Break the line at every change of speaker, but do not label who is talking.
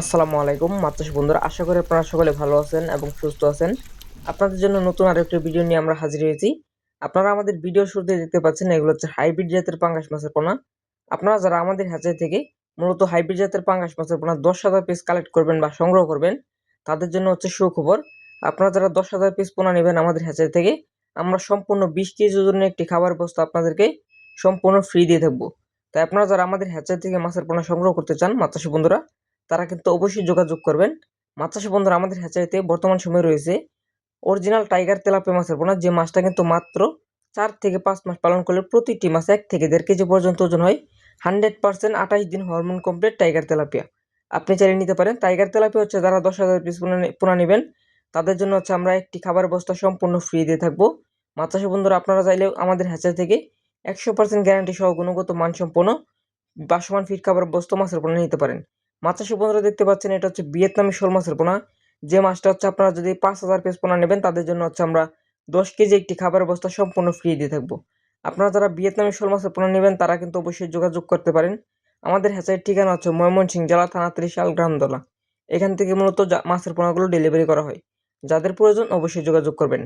আসসালামু আলাইকুম, মাত্রাস বন্ধুরা। আশা করি আপনারা সকলে ভালো আছেন এবং সুস্থ আছেন। আপনাদের জন্য নতুন আরেকটি ভিডিও নিয়ে আমরা হাজির হয়েছি। আপনারা আমাদের ভিডিও শুরুতে দেখতে পাচ্ছেন, এগুলো হচ্ছে হাইব্রিড জাতের পাঙ্গাস মাছের পোনা। আপনারা যারা আমাদের হ্যাচারি থেকে মূলত হাইব্রিড জাতের পাঙ্গাস মাছের পোনা দশ হাজার পিস কালেক্ট করবেন বা সংগ্রহ করবেন, তাদের জন্য হচ্ছে সুখবর। আপনারা যারা দশ হাজার পিস পোনা নেবেন আমাদের হ্যাচারি থেকে, আমরা সম্পূর্ণ বিশ কেজি ওজনের একটি খাবার বস্তু আপনাদেরকে সম্পূর্ণ ফ্রি দিয়ে থাকব। তাই আপনারা যারা আমাদের হ্যাচারি থেকে মাছের পোনা সংগ্রহ করতে চান, মাত্রাসী বন্ধুরা তারা কিন্তু অবশ্যই যোগাযোগ করবেন। মাছ বন্ধুরা, আমাদের হ্যাচারিতে বর্তমান সময়ে রয়েছে। অরিজিনাল টাইগার তেলাপিয়া মাছের পোনা যে মাছটা কিন্তু মাত্র চার থেকে পাঁচ মাস পালন করলে প্রতিটি মাছ এক থেকে দেড় কেজি পর্যন্ত ওজন হয়। হান্ড্রেড পার্সেন্ট আঠাশ দিন হরমোন কমপ্লিট টাইগার তেলাপিয়া। আপনি চালিয়ে নিতে পারেন। টাইগার তেলাপিয়া হচ্ছে যারা দশ হাজার পিস পোনা নেবেন, তাদের জন্য হচ্ছে আমরা একটি খাবার বস্তা সম্পূর্ণ ফ্রি দিয়ে থাকব। মাছাশি বন্ধুরা, আপনারা চাইলেও আমাদের হ্যাচারি থেকে একশো পার্সেন্ট গ্যারান্টি সহ গুণগত মানসম্পন্ন বাসমান ফিট খাবার বস্তু মাছের পোনা নিতে পারেন। মাছ চাষি দেখতে পাচ্ছেন, এটা হচ্ছে ভিয়েতনামি শোল মাছের পোনা। যে মাছটা হচ্ছে আপনারা যদি পাঁচ হাজার পিস পোনা নেবেন, তাদের জন্য হচ্ছে আমরা দশ কেজি একটি খাবারের বস্তা সম্পূর্ণ ফ্রি দিয়ে থাকব। আপনারা যারা ভিয়েতনামি শোল মাছের পোনা নেবেন, তারা কিন্তু অবশ্যই যোগাযোগ করতে পারেন। আমাদের হ্যাচারির ঠিকানা হচ্ছে ময়মনসিংহ জেলা, থানা ত্রিশাল গ্রামদলা। এখান থেকে মূলত মাছের পোনাগুলো ডেলিভারি করা হয়। যাদের প্রয়োজন অবশ্যই যোগাযোগ করবেন।